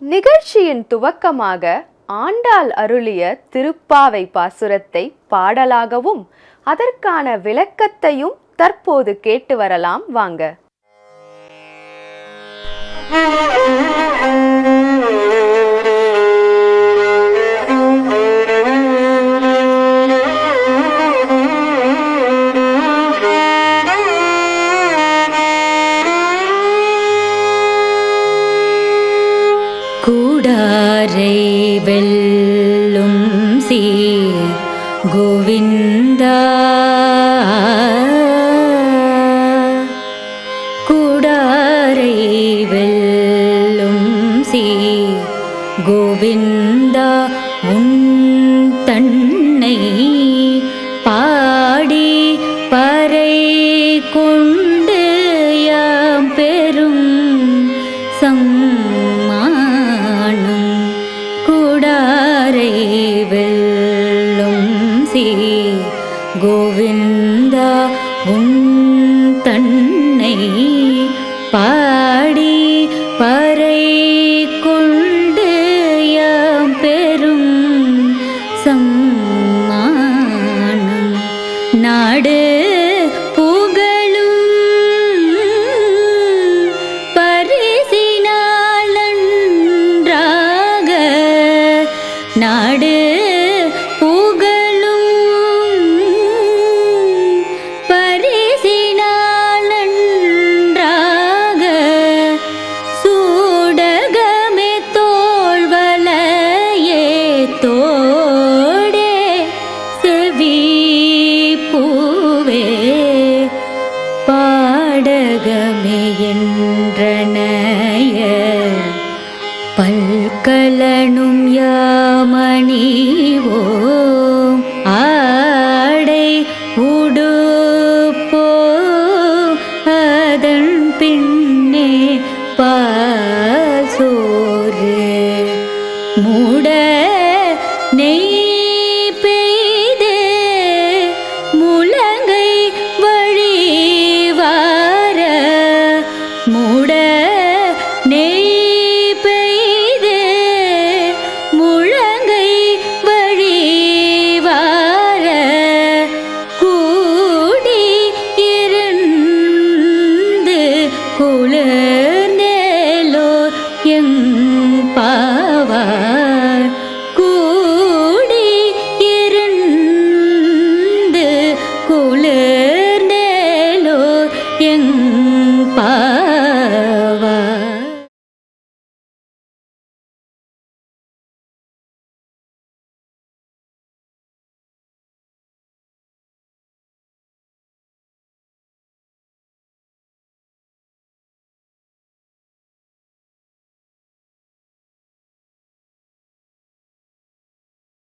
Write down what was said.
நிகழ்ச்சியின் துவக்கமாக ஆண்டாள் அருளிய திருப்பாவை பாசுரத்தை பாடலாகவும் அதற்கான விளக்கத்தையும் தற்போது கேட்டு வரலாம். வாங்க. கூடாரை வெல்லும் சீ கோவிந்தா. குடாரை வெல்லும் சீ கோவிந்தா உன் தன்னை பாடி பறை கொண்டு யாம் பெரும் சம்மானம் வெல்லும் சீ கோவிந்தா உன் தன்னை பாடி பறை கொண்டு யாம் பெரும் சம்மானம். நாடு நாடு நாடகமே என்றனைய பல்கலனும் யாமணிவோ ஆடை உடுப்போ அதன் பின்னே பால் மூட நெய் பெய்து முழங்கை வழிவார கூடி இருந்து குளிர்ந்தேலோ எங் பாவா